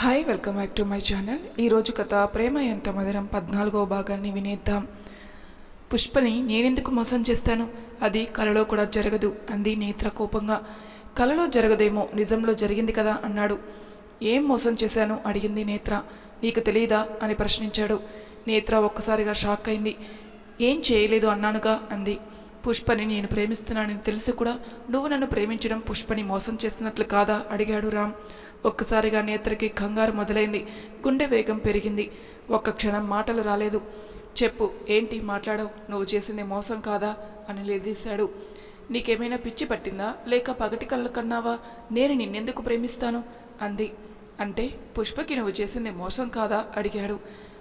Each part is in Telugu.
Hi welcome back to my channel ఈరోజు కథ ప్రేమ ఎంత మధురం పద్నాలుగో భాగాన్ని వినేద్దాం. పుష్పని నేనెందుకు మోసం చేస్తాను? అది కలలో కూడా జరగదు అంది నేత్ర కోపంగా. కలలో జరగదేమో నిజంలో జరిగింది కదా అన్నాడు. ఏం మోసం చేశాను? అడిగింది నేత్ర. నీకు తెలియదా అని ప్రశ్నించాడు. నేత్ర ఒక్కసారిగా షాక్ అయింది. ఏం చేయలేదు అన్నానుగా అంది. పుష్పని నేను ప్రేమిస్తున్నానని తెలిసి కూడా నువ్వు నన్ను ప్రేమించడం పుష్పని మోసం చేస్తున్నట్లు కాదా? అడిగాడు రామ్. ఒక్కసారిగా నేత్రకి కంగారు మొదలైంది. గుండె వేగం పెరిగింది. ఒక్క క్షణం మాటలు రాలేదు. చెప్పు ఏంటి మాట్లాడవు? నువ్వు చేసింది మోసం కాదా? అని నిలదీశాడు నీకేమైనా పిచ్చి పట్టిందా? లేక పగటి కళ్ళు కన్నావా? నేను నిన్నెందుకు ప్రేమిస్తాను? అంది. అంటే పుష్పకి నువ్వు చేసింది మోసం కాదా? అడిగాడు.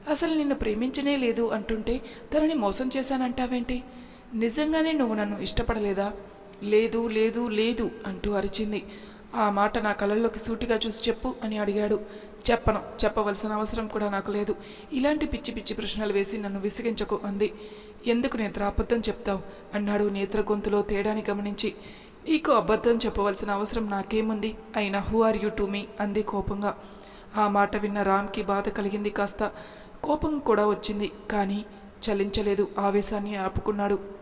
అసలు నిన్ను ప్రేమించనే లేదు అంటుంటే తనని మోసం చేశానంటావేంటి? నిజంగానే నువ్వు నన్ను ఇష్టపడలేదా? లేదు లేదు లేదు అంటూ అరిచింది. ఆ మాట నా కళ్ళల్లోకి సూటిగా చూసి చెప్పు అని అడిగాడు. చెప్పను చెప్పవలసిన అవసరం కూడా నాకు లేదు. ఇలాంటి పిచ్చి పిచ్చి ప్రశ్నలు వేసి నన్ను విసిగించకు అంది. ఎందుకు నేత్ర అబద్ధం చెప్తావు? అన్నాడు నేత్ర గొంతులో తేడాని గమనించి. నీకు అబద్ధం చెప్పవలసిన అవసరం నాకేముంది? అయినా who are you to me అంది కోపంగా. ఆ మాట విన్న రామ్కి బాధ కలిగింది కాస్త. కోపం కూడా వచ్చింది కానీ చలించలేదు. ఆవేశాన్ని ఆపుకున్నాడు.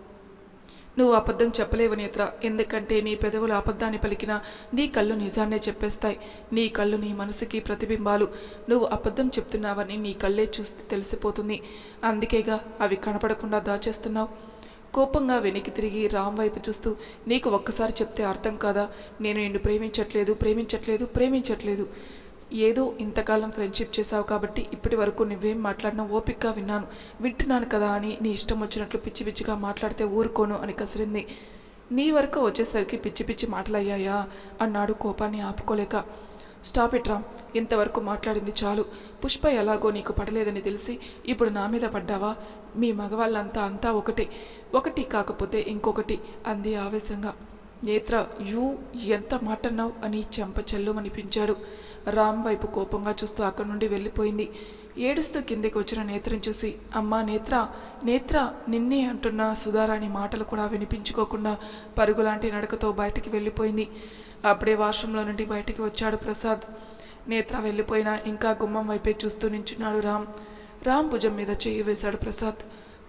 నువ్వు అబద్ధం చెప్పలేవు నేత్ర. ఎందుకంటే నీ పెదవులు అబద్ధాన్ని పలికినా నీ కళ్ళు నిజాన్నే చెప్పేస్తాయి. నీ కళ్ళు నీ మనసుకి ప్రతిబింబాలు. నువ్వు అబద్ధం చెప్తున్నావని నీ కళ్ళే చూస్తే తెలిసిపోతుంది. అందుకేగా అవి కనపడకుండా దాచేస్తున్నావు. కోపంగా వెనక్కి తిరిగి రామ్ వైపు చూస్తూ నీకు ఒక్కసారి చెప్తే అర్థం కాదా? నేను నిన్ను ప్రేమించట్లేదు ప్రేమించట్లేదు ప్రేమించట్లేదు. ఏదో ఇంతకాలం ఫ్రెండ్షిప్ చేశావు కాబట్టి ఇప్పటి వరకు నువ్వేం మాట్లాడినా ఓపిక్గా విన్నాను. వింటున్నాను కదా అని నీ ఇష్టం వచ్చినట్లు పిచ్చి పిచ్చిగా మాట్లాడితే ఊరుకోను అని కసిరింది. నీ వరకు వచ్చేసరికి పిచ్చి పిచ్చి మాటలయ్యాయా? అన్నాడు కోపాన్ని ఆపుకోలేక. స్టాప్ ఇట్ రామ్ ఇంతవరకు మాట్లాడింది చాలు. పుష్ప ఎలాగో నీకు పడలేదని తెలిసి ఇప్పుడు నా మీద పడ్డావా? మీ మగవాళ్ళంతా అంతా ఒకటే. ఒకటి కాకపోతే ఇంకొకటి అంది ఆవేశంగా. నేత్ర యూ ఎంత మాటన్నావు అని చెంప చెల్లుమనిపించాడు. రామ్ వైపు కోపంగా చూస్తూ అక్కడి నుండి వెళ్ళిపోయింది. ఏడుస్తూ కిందికి వచ్చిన నేత్రం చూసి అమ్మా నేత్ర నేత్ర నిన్నే అంటున్న సుధారాణి మాటలు కూడా వినిపించుకోకుండా పరుగులాంటి నడకతో బయటికి వెళ్ళిపోయింది. అప్పుడే వాష్రూంలో నుండి బయటికి వచ్చాడు ప్రసాద్. నేత్ర వెళ్ళిపోయినా ఇంకా గుమ్మం వైపే చూస్తూ నించున్నాడు రామ్. రామ్ భుజం మీద చెయ్యి వేశాడు ప్రసాద్.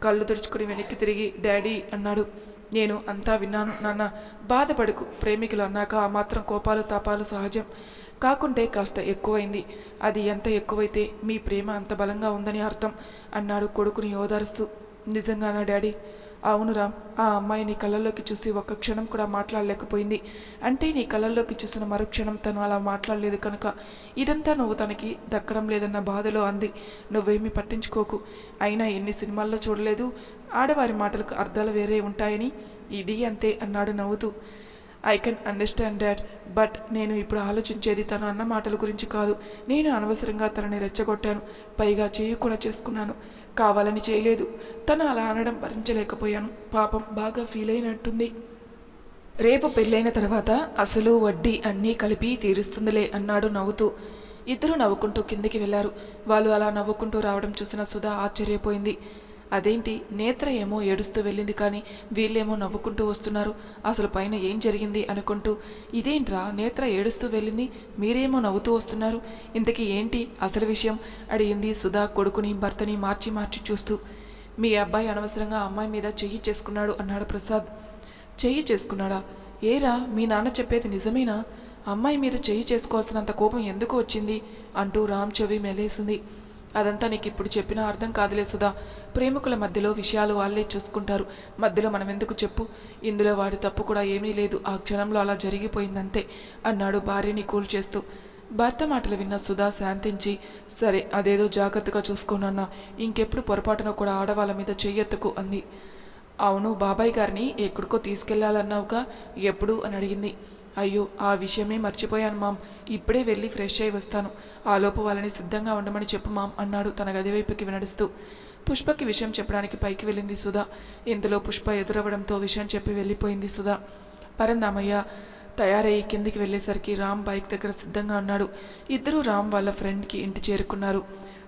కళ్ళు తుడుచుకుని వెనక్కి తిరిగి డాడీ అన్నాడు. నేను అంతా విన్నాను నాన్న. బాధపడుకు. ప్రేమికులు అన్నాక ఆ మాత్రం కోపాలు తాపాలు సహజం. కాకుంటే కాస్త ఎక్కువైంది. అది ఎంత ఎక్కువైతే మీ ప్రేమ అంత బలంగా ఉందని అర్థం అన్నాడు కొడుకుని ఓదారుస్తూ. నిజంగానా డాడీ? అవును రామ్ ఆ అమ్మాయి నీ కళ్ళల్లోకి చూసి ఒక్క క్షణం కూడా మాట్లాడలేకపోయింది. అంటే నీ కళ్ళల్లోకి చూసిన మరుక్షణం తను అలా మాట్లాడలేదు కనుక ఇదంతా నువ్వు తనకి దక్కడం లేదన్న బాధలో అంది. నువ్వేమీ పట్టించుకోకు. అయినా ఎన్ని సినిమాల్లో చూడలేదు. ఆడవారి మాటలకు అర్థాలు వేరే ఉంటాయని. ఇది అంతే అన్నాడు నవ్వుతూ. I can understand dad but నేను ఇప్పుడు ఆలోచించేది తను అన్న మాటల గురించి కాదు. నేను అనవసరంగా తనని రెచ్చగొట్టాను. పైగా చేయి కూడా చేసుకున్నాను. కావాలని చేయలేదు. తను అలా అనడం భరించలేకపోయాను. పాపం బాగా ఫీల్ అయినట్టుంది. రేపు పెళ్ళైన తర్వాత అసలు వడ్డీ అన్నీ కలిపి తీరుస్తుందిలే అన్నాడు నవ్వుతూ. ఇద్దరు నవ్వుకుంటూ కిందికి వెళ్ళారు. వాళ్ళు అలా నవ్వుకుంటూ రావడం చూసిన సుధా ఆశ్చర్యపోయింది. అదేంటి? నేత్ర ఏమో ఏడుస్తూ వెళ్ళింది కానీ వీళ్ళేమో నవ్వుకుంటూ వస్తున్నారు. అసలు పైన ఏం జరిగింది అనుకుంటూ ఇదేంట్రా నేత్ర ఏడుస్తూ వెళ్ళింది? మీరేమో నవ్వుతూ వస్తున్నారు. ఇంతకీ ఏంటి అసలు విషయం? అడిగింది సుధా కొడుకుని భర్తని మార్చి మార్చి చూస్తూ. మీ అబ్బాయి అనవసరంగా అమ్మాయి మీద చెయ్యి చేసుకున్నాడు అన్నాడు ప్రసాద్. చెయ్యి చేసుకున్నాడా? ఏరా మీ నాన్న చెప్పేది నిజమేనా? అమ్మాయి మీద చెయ్యి చేసుకోవాల్సినంత కోపం ఎందుకు వచ్చింది? అంటూ రామ్ చెవి మెలేసింది. అదంతా నీకు ఇప్పుడు చెప్పినా అర్థం కాదులే సుధా. ప్రేమికుల మధ్యలో విషయాలు వాళ్ళే చూసుకుంటారు. మధ్యలో మనం ఎందుకు చెప్పు? ఇందులో వాడి తప్పు కూడా ఏమీ లేదు. ఆ క్షణంలో అలా జరిగిపోయిందంతే అన్నాడు భార్యని కూల్ చేస్తూ. భర్త మాటలు విన్న సుధా శాంతించి సరే అదేదో జాగ్రత్తగా చూసుకోనన్నా ఇంకెప్పుడు పొరపాటున కూడా ఆడవాళ్ళ మీద చెయ్యెత్తుకు అంది. అవును బాబాయ్ గారిని ఎక్కడికో తీసుకెళ్ళాలన్నావుగా? ఎప్పుడు? అని అడిగింది. అయ్యో ఆ విషయమే మర్చిపోయాను మామ్. ఇప్పుడే వెళ్ళి ఫ్రెష్ అయి వస్తాను. ఆలోపు వాళ్ళని సిద్ధంగా ఉండమని చెప్పు మామ్ అన్నాడు తన గది వైపుకి వినడుస్తూ. పుష్పకి విషయం చెప్పడానికి పైకి వెళ్ళింది సుధా. ఇంతలో పుష్ప ఎదురవ్వడంతో విషయం చెప్పి వెళ్ళిపోయింది సుధా. పరందామయ్య తయారయ్యి కిందికి వెళ్ళేసరికి రామ్ బైక్ దగ్గర సిద్ధంగా ఉన్నాడు. ఇద్దరూ రామ్ వాళ్ళ ఫ్రెండ్కి ఇంటి చేరుకున్నారు.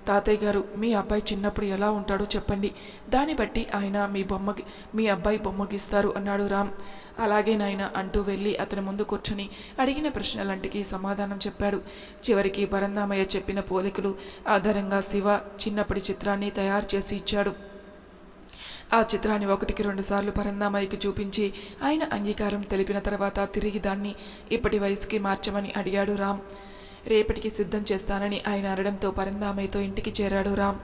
తాతయ్య గారు మీ అబ్బాయి చిన్నప్పుడు ఎలా ఉంటాడో చెప్పండి. దాన్ని బట్టి ఆయన మీ బొమ్మకి మీ అబ్బాయి బొమ్మకిస్తారు అన్నాడు రామ్. అలాగే నాయన అంటూ వెళ్ళి అతని ముందు కూర్చుని అడిగిన ప్రశ్నలంటికి సమాధానం చెప్పాడు. చివరికి పరందామయ్య చెప్పిన పోలికలు ఆధారంగా శివ చిన్నప్పటి చిత్రాన్ని తయారు చేసి ఇచ్చాడు. ఆ చిత్రాన్ని ఒకటికి రెండుసార్లు పరందామయ్యకి చూపించి ఆయన అంగీకారం తెలిపిన తర్వాత తిరిగి దాన్ని ఇప్పటి వయసుకి మార్చమని అడిగాడు రామ్. రేపటికి సిద్ధం చేస్తానని ఆయన అనడంతో పరందామయ్యతో ఇంటికి చేరాడు రామ్.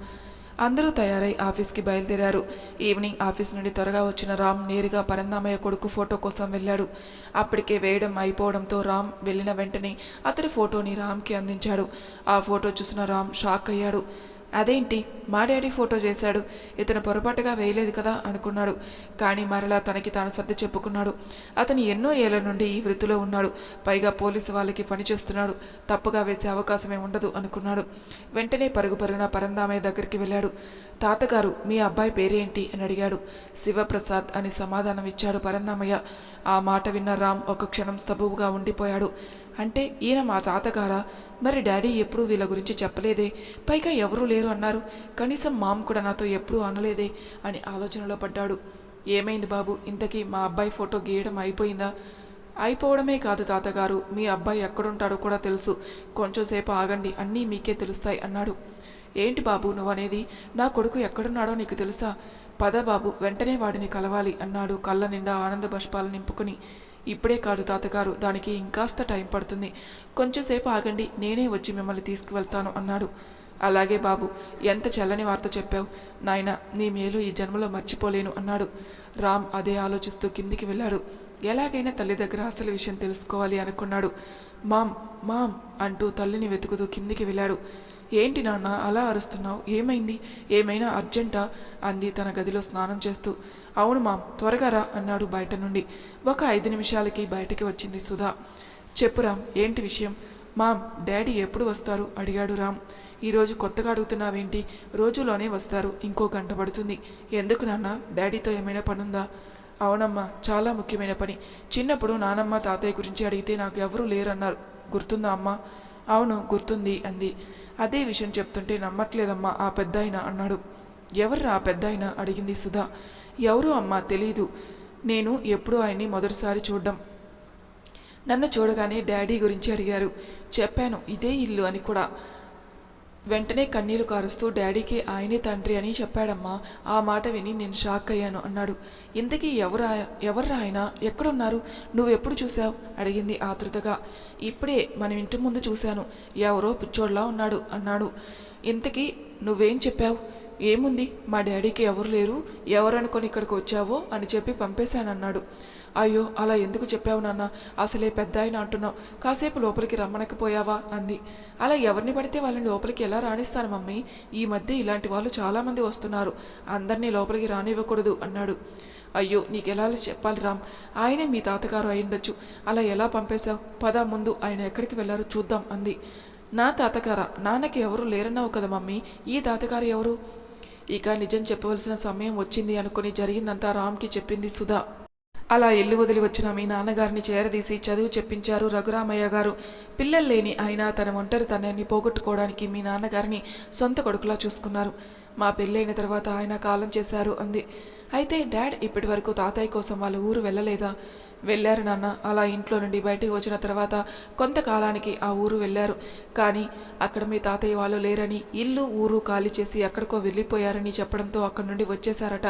అందరూ తయారై ఆఫీస్కి బయలుదేరారు. ఈవినింగ్ ఆఫీస్ నుండి త్వరగా వచ్చిన రామ్ నేరుగా పరందామయ్య కొడుకు ఫోటో కోసం వెళ్ళాడు. అప్పటికే వేయడం అయిపోవడంతో రామ్ వెళ్ళిన వెంటనే అతడి ఫోటోని రామ్కి అందించాడు. ఆ ఫోటో చూసిన రామ్ షాక్ అయ్యాడు. అదేంటి? మా డాడీ ఫోటో చేశాడు. ఇతను పొరపాటుగా వేయలేదు కదా అనుకున్నాడు. కానీ మరలా తనకి తాను సర్ది చెప్పుకున్నాడు. అతను ఎన్నో ఏళ్ళ నుండి ఈ వృత్తిలో ఉన్నాడు. పైగా పోలీసు వాళ్ళకి పనిచేస్తున్నాడు తప్పుగా వేసే అవకాశమే ఉండదు అనుకున్నాడు. వెంటనే పరుగు పరుగున పరందామయ్య దగ్గరికి వెళ్ళాడు. తాతగారు మీ అబ్బాయి పేరేంటి? అని అడిగాడు. శివప్రసాద్ అని సమాధానం ఇచ్చాడు పరందామయ్య. ఆ మాట విన్న రామ్ ఒక క్షణం స్తబువుగా ఉండిపోయాడు. అంటే ఈయన మా తాతగారా? మరి డాడీ ఎప్పుడూ వీళ్ళ గురించి చెప్పలేదే. పైగా ఎవరూ లేరు అన్నారు. కనీసం మామ్ కూడా నాతో ఎప్పుడూ అనలేదే అని ఆలోచనలో పడ్డాడు. ఏమైంది బాబు? ఇంతకీ మా అబ్బాయి ఫోటో గీయడం అయిపోయిందా? అయిపోవడమే కాదు తాతగారు. మీ అబ్బాయి ఎక్కడుంటాడో కూడా తెలుసు. కొంచెంసేపు ఆగండి. అన్నీ మీకే తెలుస్తాయి అన్నాడు. ఏంటి బాబు నువ్వనేది? నా కొడుకు ఎక్కడున్నాడో నీకు తెలుసా? పద బాబు వెంటనే వాడిని కలవాలి అన్నాడు కళ్ళ నిండా ఆనంద బష్పాలు నింపుకుని. ఇప్పుడే కాదు తాతగారు దానికి ఇంకాస్త టైం పడుతుంది. కొంచెంసేపు ఆగండి నేనే వచ్చి మిమ్మల్ని తీసుకువెళ్తాను అన్నాడు. అలాగే బాబు ఎంత చల్లని వార్త చెప్పావు. నాయన నీ మేలు ఈ జన్మలో మర్చిపోలేను అన్నాడు. రామ్ అదే ఆలోచిస్తూ కిందికి వెళ్ళాడు. ఎలాగైనా తల్లి దగ్గర అసలు విషయం తెలుసుకోవాలి అనుకున్నాడు. మామ్ మామ్ అంటూ తల్లిని వెతుకుతూ కిందికి వెళ్ళాడు. ఏంటి నాన్న అలా అరుస్తున్నావు? ఏమైంది? ఏమైనా అర్జెంటా? అంది తన గదిలో స్నానం చేస్తూ. అవును మామ్ త్వరగా రా అన్నాడు బయట నుండి. ఒక ఐదు నిమిషాలకి బయటికి వచ్చింది సుధా. చెప్పు రామ్ ఏంటి విషయం? మామ్ డాడీ ఎప్పుడు వస్తారు? అడిగాడు రామ్. ఈరోజు కొత్తగా అడుగుతున్నావేంటి? రోజులోనే వస్తారు. ఇంకో గంట పడుతుంది. ఎందుకు నాన్న? డాడీతో ఏమైనా పనుందా? అవునమ్మా చాలా ముఖ్యమైన పని. చిన్నప్పుడు నానమ్మ తాతయ్య గురించి అడిగితే నాకు ఎవరూ లేరన్నారు. గుర్తుందా అమ్మా? అవును గుర్తుంది అంది. అదే విషయం చెప్తుంటే నమ్మట్లేదమ్మా ఆ పెద్దాయన అన్నాడు. ఎవర్రా ఆ పెద్దాయన? అడిగింది సుధా. ఎవరు అమ్మా తెలీదు. నేను ఎప్పుడూ ఆయన్ని మొదటిసారి చూడ్డం. నన్ను చూడగానే డాడీ గురించి అడిగారు. చెప్పాను ఇదే ఇల్లు అని కూడా. వెంటనే కన్నీళ్ళు కారుస్తూ డాడీకి ఆయనే తండ్రి అని చెప్పాడమ్మా. ఆ మాట విని నేను షాక్ అయ్యాను. అన్నాడు. ఇంతకీ ఎవరు ఎవర్రా ఆయన? ఎక్కడున్నారు? నువ్వు ఎప్పుడు చూసావు అడిగింది ఆతృతగా. ఇప్పుడే మన ఇంటి ముందు చూశాను. ఎవరో పిచ్చోడ్లా ఉన్నాడు. అన్నాడు. ఇంతకీ నువ్వేం చెప్పావు? ఏముంది? మా డాడీకి ఎవరు లేరు? ఎవరనుకొని ఇక్కడికి వచ్చావో? అని చెప్పి పంపేశానన్నాడు. అయ్యో అలా ఎందుకు చెప్పావు నాన్న? అసలే పెద్ద ఆయన అంటున్నావు. కాసేపు లోపలికి రమ్మనకపోయావా? అంది. అలా ఎవరిని పడితే వాళ్ళని లోపలికి ఎలా రాణిస్తాను మమ్మీ? ఈ మధ్య ఇలాంటి వాళ్ళు చాలామంది వస్తున్నారు. అందరినీ లోపలికి రానివ్వకూడదు అన్నాడు. అయ్యో నీకెలా చెప్పాలి రామ్? ఆయనే మీ తాతగారు అయ్యుండొచ్చు అలా ఎలా పంపేశావు? పదా ముందు ఆయన ఎక్కడికి వెళ్ళారో చూద్దాం అంది. నా తాతగారా? నాన్నకి ఎవరు లేరన్నావు కదా మమ్మీ? ఈ తాతగారు ఎవరు? ఇక నిజం చెప్పవలసిన సమయం వచ్చింది అనుకుని జరిగిందంతా రామ్కి చెప్పింది సుధా. అలా ఇల్లు వదిలి వచ్చిన మీ నాన్నగారిని చేరదీసి చదువు చెప్పించారు రఘురామయ్య గారు. పిల్లలు లేని ఆయన తన ఒంటరి తనని పోగొట్టుకోవడానికి మీ నాన్నగారిని సొంత కొడుకులా చూసుకున్నారు. మా పెళ్ళైన తర్వాత ఆయన కాలం చేశారు అంది. అయితే డాడ్ ఇప్పటి వరకు తాతయ్య కోసం వాళ్ళ ఊరు వెళ్ళలేదా? వెళ్ళారు నాన్న. అలా ఇంట్లో నుండి బయటికి వచ్చిన తర్వాత కొంతకాలానికి ఆ ఊరు వెళ్ళారు. కానీ అక్కడ మీ తాతయ్య వాళ్ళు లేరని ఇల్లు ఊరు ఖాళీ చేసి ఎక్కడికో వెళ్ళిపోయారని చెప్పడంతో అక్కడి నుండి వచ్చేశారట.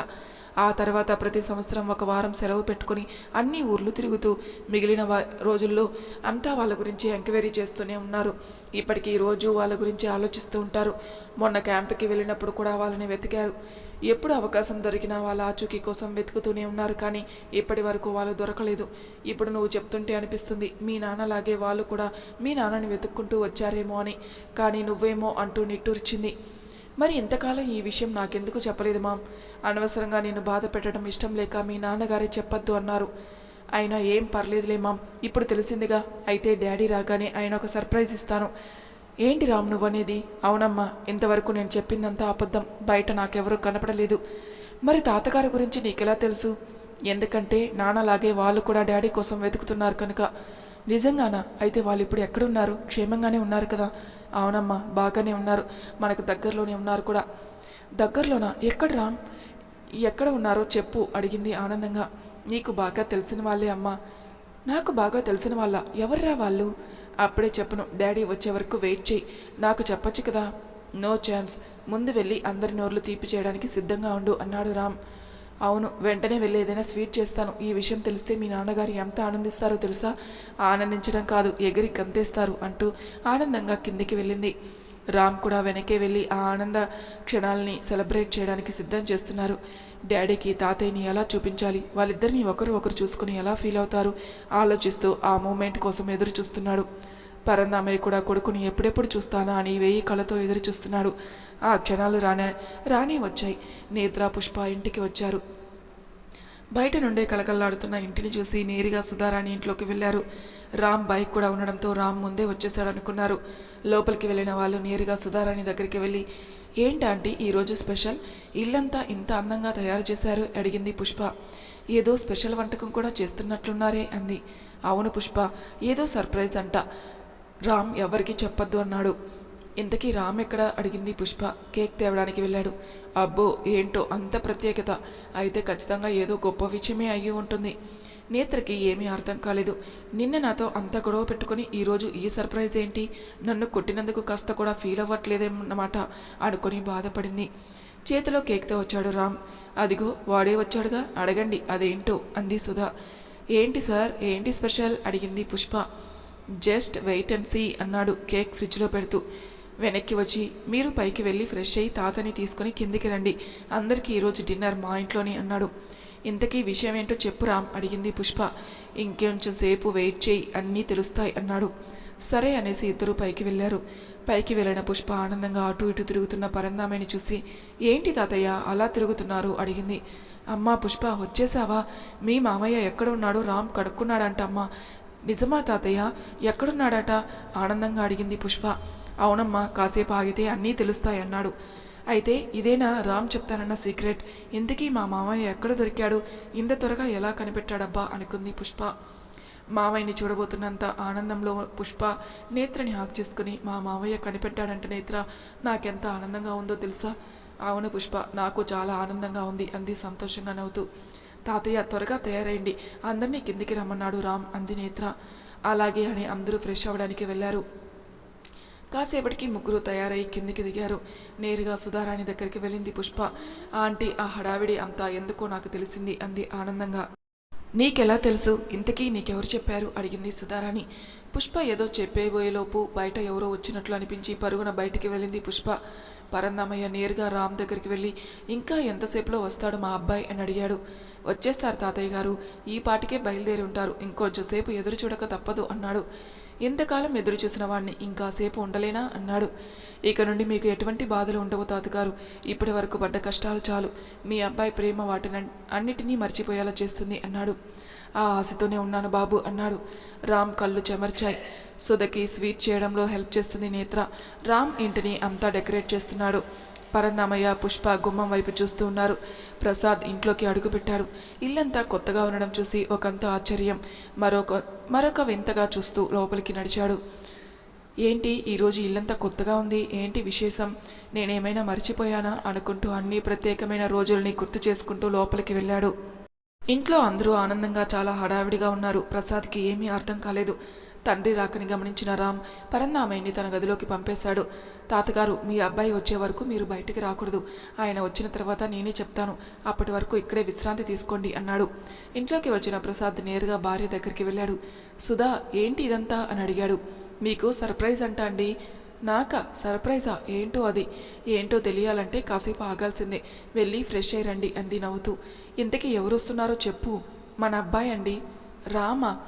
ఆ తర్వాత ప్రతి సంవత్సరం ఒక వారం సెలవు పెట్టుకుని అన్ని ఊర్లు తిరుగుతూ మిగిలిన రోజుల్లో అంతా వాళ్ళ గురించి ఎంక్వైరీ చేస్తూనే ఉన్నారు. ఇప్పటికీ రోజు వాళ్ళ గురించి ఆలోచిస్తూ ఉంటారు. మొన్న క్యాంప్కి వెళ్ళినప్పుడు కూడా వాళ్ళని వెతికారు. ఎప్పుడు అవకాశం దొరికినా వాళ్ళ ఆచూకీ కోసం వెతుకుతూనే ఉన్నారు కానీ ఇప్పటి వరకు వాళ్ళు దొరకలేదు. ఇప్పుడు నువ్వు చెప్తుంటే అనిపిస్తుంది మీ నాన్నలాగే వాళ్ళు కూడా మీ నాన్నని వెతుక్కుంటూ వచ్చారేమో అని. కానీ నువ్వేమో అంటూ నిట్టూర్చింది. మరి ఇంతకాలం ఈ విషయం నాకెందుకు చెప్పలేదు మామ్? అనవసరంగా నేను బాధ పెట్టడం ఇష్టం లేక మీ నాన్నగారే చెప్పొద్దు అన్నారు. అయినా ఏం పర్లేదులే మామ్. ఇప్పుడు తెలిసిందిగా. అయితే డాడీ రాగానే ఆయన ఒక సర్ప్రైజ్ ఇస్తాను. ఏంటి రామ్ నువ్వనేది? అవునమ్మా ఇంతవరకు నేను చెప్పిందంతా అబద్ధం. బయట నాకెవరూ కనపడలేదు. మరి తాతగారి గురించి నీకెలా తెలుసు? ఎందుకంటే నాన్నలాగే వాళ్ళు కూడా డాడీ కోసం వెతుకుతున్నారు కనుక. నిజంగానా? అయితే వాళ్ళు ఇప్పుడు ఎక్కడున్నారు? క్షేమంగానే ఉన్నారు కదా. అవునమ్మా బాగానే ఉన్నారు. మనకు దగ్గరలోనే ఉన్నారు కూడా. దగ్గరలోనా? ఎక్కడ రామ్ ఎక్కడ ఉన్నారో చెప్పు అడిగింది ఆనందంగా. నీకు బాగా తెలిసిన వాళ్ళే అమ్మా. నాకు బాగా తెలిసిన వాళ్ళ ఎవర్రా వాళ్ళు? అప్పుడే చెప్పను. డాడీ వచ్చే వరకు వెయిట్ చేయి నాకు చెప్పచ్చు కదా? No chance. ముందు వెళ్ళి అందరి నోర్లు తీపి చేయడానికి సిద్ధంగా ఉండు అన్నాడు రామ్. అవును వెంటనే వెళ్ళి ఏదైనా స్వీట్ చేస్తాను. ఈ విషయం తెలిస్తే మీ నాన్నగారు ఎంత ఆనందిస్తారో తెలుసా? ఆనందించడం కాదు ఎగిరి గంతేస్తారు అంటూ ఆనందంగా కిందికి వెళ్ళింది. రామ్ కూడా వెనకే వెళ్ళి ఆ ఆనంద క్షణాలని సెలబ్రేట్ చేయడానికి సిద్ధం చేస్తున్నారు. డాడీకి తాతయ్యని ఎలా చూపించాలి? వాళ్ళిద్దరిని ఒకరు ఒకరు చూసుకుని ఎలా ఫీల్ అవుతారు? ఆలోచిస్తూ ఆ మూమెంట్ కోసం ఎదురు చూస్తున్నాడు పరందామయ్య కూడా కొడుకుని ఎప్పుడెప్పుడు చూస్తానా అని వేయి కళ్ళతో ఎదురు చూస్తున్నాడు. ఆ క్షణాలు రానే రాని వచ్చాయి. నేత్ర పుష్ప ఇంటికి వచ్చారు. బయట నుండే కలకల్లాడుతున్న ఇంటిని చూసి నేరుగా సుధారాణి ఇంట్లోకి వెళ్ళారు. రామ్ బైక్ కూడా ఉండడంతో రామ్ ముందే వచ్చేసాడనుకున్నారు లోపలికి వెళ్ళిన వాళ్ళు నేరుగా సుధారాణి దగ్గరికి వెళ్ళి ఏంటంటే ఈరోజు స్పెషల్? ఇల్లంతా ఇంత అందంగా తయారు చేశారు అడిగింది పుష్ప. ఏదో స్పెషల్ వంటకం కూడా చేస్తున్నట్లున్నారే అంది. అవును పుష్ప ఏదో సర్ప్రైజ్ అంట. రామ్ ఎవరికి చెప్పొద్దు అన్నాడు. ఇంతకీ రామ్ ఎక్కడ అడిగింది పుష్ప? కేక్ తేవడానికి వెళ్ళాడు. అబ్బో ఏంటో అంత ప్రత్యేకత. అయితే ఖచ్చితంగా ఏదో గొప్ప విషయమే అయ్యి ఉంటుంది. నేత్రకి ఏమీ అర్థం కాలేదు. నిన్న నాతో అంత గొడవ పెట్టుకుని ఈరోజు ఈ సర్ప్రైజ్ ఏంటి? నన్ను కొట్టినందుకు కాస్త కూడా ఫీల్ అవ్వట్లేదేమన్నమాట అనుకుని బాధపడింది. చేతిలో కేక్తో వచ్చాడు రామ్. అదిగో వాడే వచ్చాడుగా? అడగండి అదేంటో అంది సుధా. ఏంటి సార్? ఏంటి స్పెషల్? అడిగింది Pushpa. Just wait and see అన్నాడు కేక్ ఫ్రిడ్జ్లో పెడుతూ. వెనక్కి వచ్చి మీరు పైకి వెళ్ళి ఫ్రెష్ అయ్యి తాతని తీసుకుని కిందికి రండి. అందరికీ ఈరోజు డిన్నర్ మా ఇంట్లోనే అన్నాడు. ఇంతకీ విషయం ఏంటో చెప్పు రామ్ అడిగింది పుష్ప. ఇంకొంచెం సేపు వెయిట్ చేయి అన్నీ తెలుస్తాయి అన్నాడు. సరే అనేసి ఇద్దరు పైకి వెళ్ళారు. పైకి వెళ్ళిన పుష్ప ఆనందంగా అటు ఇటు తిరుగుతున్న పరందామని చూసి ఏంటి తాతయ్య అలా తిరుగుతున్నారు? అడిగింది. అమ్మా పుష్ప వచ్చేసావా? మీ మామయ్య ఎక్కడ ఉన్నాడో రామ్ కడుక్కున్నాడంట అమ్మా. నిజమా తాతయ్య? ఎక్కడున్నాడట? ఆనందంగా అడిగింది పుష్ప. అవునమ్మా కాసేపు ఆగితే అన్నీ తెలుస్తాయి అన్నాడు అయితే ఇదేనా రామ్ చెప్తానన్న సీక్రెట్? ఇంతకీ మా మామయ్య ఎక్కడ దొరికాడు? ఇంత త్వరగా ఎలా కనిపెట్టాడబ్బా? అనుకుంది పుష్ప. మామయ్యని చూడబోతున్నంత ఆనందంలో పుష్ప నేత్రని హాక్ చేసుకుని మా మామయ్య కనిపెట్టాడంట నేత్ర నాకెంత ఆనందంగా ఉందో తెలుసా? అవును పుష్ప నాకు చాలా ఆనందంగా ఉంది అంది సంతోషంగా నవ్వుతూ. తాతయ్య త్వరగా తయారైండి. అందరినీ కిందికి రమ్మన్నాడు రామ్ అంది నేత్ర అలాగే అని అందరూ ఫ్రెష్ అవ్వడానికి వెళ్ళారు. కాసేపటికి ముగ్గురు తయారై కిందికి దిగారు. నేరుగా సుధారాణి దగ్గరికి వెళ్ళింది పుష్ప. ఆంటీ ఆ హడావిడి అంతా ఎందుకో నాకు తెలిసింది అంది ఆనందంగా. నీకెలా తెలుసు? ఇంతకీ నీకెవరు చెప్పారు? అడిగింది సుధారాణి. పుష్ప ఏదో చెప్పేబోయేలోపు బయట ఎవరో వచ్చినట్లు అనిపించి పరుగున బయటికి వెళ్ళింది పుష్ప. పరందామయ్య నేరుగా రామ్ దగ్గరికి వెళ్ళి ఇంకా ఎంతసేపులో వస్తాడు మా అబ్బాయి? అని అడిగాడు. వచ్చేస్తారు తాతయ్య గారు. ఈ పాటికే బయలుదేరి ఉంటారు. ఇంకొంచెం సేపు ఎదురు చూడక తప్పదు అన్నాడు. ఇంతకాలం ఎదురు చూసిన వాడిని ఇంకాసేపు ఉండలేనా అన్నాడు. ఇక నుండి మీకు ఎటువంటి బాధలు ఉండవు తాతగారు. ఇప్పటి వరకు పడ్డ కష్టాలు చాలు. మీ అబ్బాయి ప్రేమ వాటిని అన్నిటినీ మర్చిపోయేలా చేస్తుంది అన్నాడు. ఆ ఆశతోనే ఉన్నాను బాబు అన్నాడు. రామ్ కళ్ళు చెమర్చాయి. సుధకి స్వీట్ చేయడంలో హెల్ప్ చేస్తుంది నేత్ర. రామ్ ఇంటిని అంతా డెకరేట్ చేస్తున్నాడు. పరందామయ్య పుష్ప గుమ్మం వైపు చూస్తూ ఉన్నారు. ప్రసాద్ ఇంట్లోకి అడుగుపెట్టాడు. ఇల్లంతా కొత్తగా ఉండడం చూసి ఒకంత ఆశ్చర్యం. మరొక మరొక వింతగా చూస్తూ లోపలికి నడిచాడు. ఏంటి ఈరోజు ఇల్లంతా కొత్తగా ఉంది? ఏంటి విశేషం? నేనేమైనా మర్చిపోయానా? అనుకుంటూ అన్ని ప్రత్యేకమైన రోజుల్ని గుర్తు చేసుకుంటూ లోపలికి వెళ్ళాడు. ఇంట్లో అందరూ ఆనందంగా చాలా హడావిడిగా ఉన్నారు. ప్రసాద్కి ఏమీ అర్థం కాలేదు. తండ్రి రాకని గమనించిన రామ్ పరందామయ్యని తన గదిలోకి పంపేశాడు. తాతగారు మీ అబ్బాయి వచ్చే వరకు మీరు బయటికి రాకూడదు. ఆయన వచ్చిన తర్వాత నేనే చెప్తాను. అప్పటి వరకు ఇక్కడే విశ్రాంతి తీసుకోండి అన్నాడు. ఇంట్లోకి వచ్చిన ప్రసాద్ నేరుగా భార్య దగ్గరికి వెళ్ళాడు. సుధా ఏంటి ఇదంతా? అని అడిగాడు. మీకు సర్ప్రైజ్ అంట అండి? నాకా? సర్ప్రైజా? ఏంటో అది? ఏంటో తెలియాలంటే కాసేపు ఆగాల్సిందే. వెళ్ళి ఫ్రెష్ అయ్యి రండి అంది నవ్వుతూ. ఇంతకీ ఎవరు వస్తున్నారో చెప్పు. మన అబ్బాయి అండి. రామా?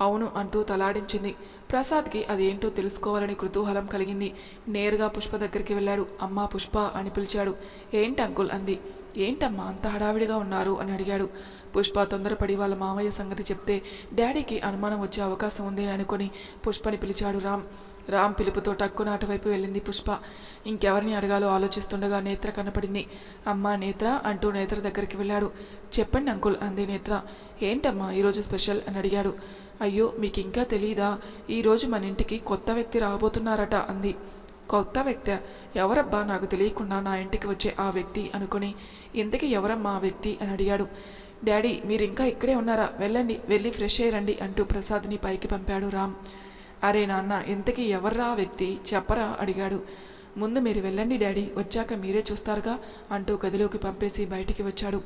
అవును అంటూ తలాడించింది. ప్రసాద్కి అదేంటో తెలుసుకోవాలని కుతూహలం కలిగింది. నేరుగా పుష్ప దగ్గరికి వెళ్ళాడు. అమ్మా పుష్ప అని పిలిచాడు. ఏంటి అంకుల్ అంది. ఏంటమ్మా అంత హడావిడిగా ఉన్నారు అని అడిగాడు. పుష్ప తొందరపడి వాళ్ళ మామయ్య సంగతి చెప్తే డాడీకి అనుమానం వచ్చే అవకాశం ఉంది అనుకుని పుష్పని పిలిచాడు రామ్. రామ్ పిలుపుతో టక్కున అటువైపు వెళ్ళింది పుష్ప. ఇంకెవరిని అడగాలో ఆలోచిస్తుండగా నేత్ర కనపడింది. అమ్మా నేత్ర అంటూ నేత్ర దగ్గరికి వెళ్ళాడు. చెప్పండి అంకుల్ అంది నేత్ర. ఏంటమ్మా ఈరోజు స్పెషల్ అని అడిగాడు. అయ్యో మీకు ఇంకా తెలీదా ఈరోజు మన ఇంటికి కొత్త వ్యక్తి రాబోతున్నారట అంది. కొత్త వ్యక్తి? ఎవరబ్బా? నాకు తెలియకుండా నా ఇంటికి వచ్చే ఆ వ్యక్తి అనుకుని ఇంతకీ ఎవరమ్మా ఆ వ్యక్తి? అని అడిగాడు. డాడీ మీరు ఇంకా ఇక్కడే ఉన్నారా? వెళ్ళండి వెళ్ళి ఫ్రెష్ అయ్యరండి అంటూ ప్రసాద్ని పైకి పంపాడు రామ్. అరే నాన్న ఇంతకీ ఎవర్రా వ్యక్తి? చెప్పరా? అడిగాడు. ముందు మీరు వెళ్ళండి డాడీ వచ్చాక మీరే చూస్తారుగా అంటూ గదిలోకి పంపేసి బయటికి వచ్చాడు.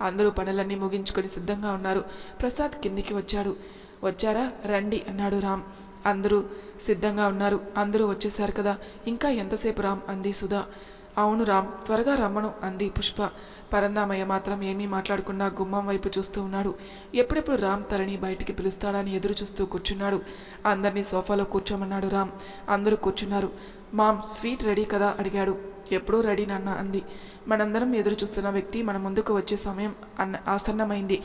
అందరూ పనులన్నీ ముగించుకొని సిద్ధంగా ఉన్నారు. ప్రసాద్ కిందికి వచ్చాడు. వచ్చారా? రండి అన్నాడు రామ్. అందరూ సిద్ధంగా ఉన్నారు. అందరూ వచ్చేశారు కదా. ఇంకా ఎంతసేపు రామ్? అంది సుధా. అవును రామ్ త్వరగా రమ్మను అంది పుష్ప. పరందామయ్య మాత్రం ఏమీ మాట్లాడకుండా గుమ్మం వైపు చూస్తూ ఉన్నాడు. ఎప్పుడెప్పుడు రామ్ తలని బయటికి పిలుస్తాడని ఎదురు చూస్తూ కూర్చున్నాడు. అందరినీ సోఫాలో కూర్చోమన్నాడు రామ్. అందరూ కూర్చున్నారు. మామ్ స్వీట్ రెడీ కదా? అడిగాడు. ఎప్పుడూ రెడీ నాన్న అంది. మనందరం ఎదురు చూస్తున్న వ్యక్తి మన ముందుకు వచ్చే సమయం అన్న ఆసన్నమైంది.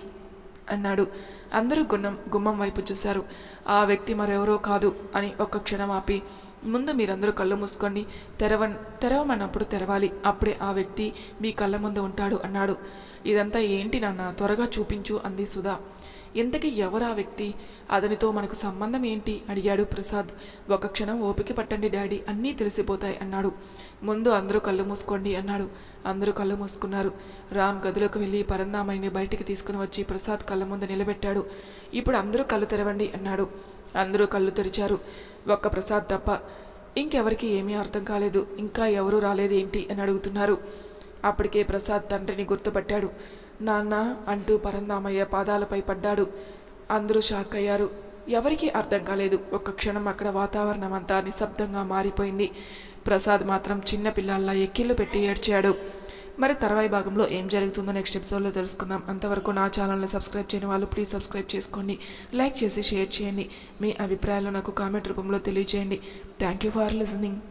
అన్నాడు. అందరూ గున్నం గుమ్మం వైపు చూశారు. ఆ వ్యక్తి మరెవరో కాదు అని ఒక్క క్షణం ఆపి ముందు మీరందరూ కళ్ళు మూసుకోండి తెరవ తెరవమన్నప్పుడు తెరవాలి అప్పుడే ఆ వ్యక్తి మీ కళ్ళ ముందు ఉంటాడు అన్నాడు. ఇదంతా ఏంటి నాన్న? త్వరగా చూపించు అంది సుధా. ఇంతకీ ఎవరు ఆ వ్యక్తి? అతనితో మనకు సంబంధం ఏంటి? అడిగాడు ప్రసాద్. ఒక క్షణం ఓపిక పట్టండి డాడీ అన్నీ తెలిసిపోతాయి అన్నాడు. ముందు అందరూ కళ్ళు మూసుకోండి అన్నాడు. అందరూ కళ్ళు మూసుకున్నారు. రామ్ గదిలోకి వెళ్ళి పరందామయ్యని బయటికి తీసుకుని వచ్చి ప్రసాద్ కళ్ళ ముందు నిలబెట్టాడు. ఇప్పుడు అందరూ కళ్ళు తెరవండి అన్నాడు. అందరూ కళ్ళు తెరిచారు. ఒక్క ప్రసాద్ తప్ప ఇంకెవరికి ఏమీ అర్థం కాలేదు. ఇంకా ఎవరూ రాలేదు ఏంటి అని అడుగుతున్నారు. అప్పటికే ప్రసాద్ తండ్రిని గుర్తుపట్టాడు. నాన్న అంటూ పరందామయ్య పాదాలపై పడ్డాడు. అందరూ షాక్ అయ్యారు. ఎవరికీ అర్థం కాలేదు. ఒక్క క్షణం అక్కడ వాతావరణం అంతా నిశ్శబ్దంగా మారిపోయింది. ప్రసాద్ మాత్రం చిన్న పిల్లల్లా ఎక్కిళ్ళు పెట్టి ఏడ్చాడు. మరి తర్వాయి భాగంలో ఏం జరుగుతుందో నెక్స్ట్ ఎపిసోడ్లో తెలుసుకుందాం. అంతవరకు నా ఛానల్ని సబ్స్క్రైబ్ చేయని వాళ్ళు ప్లీజ్ సబ్స్క్రైబ్ చేసుకోండి. లైక్ చేసి షేర్ చేయండి. మీ అభిప్రాయాలు నాకు కామెంట్ రూపంలో తెలియజేయండి థ్యాంక్ యూ ఫర్ లిసనింగ్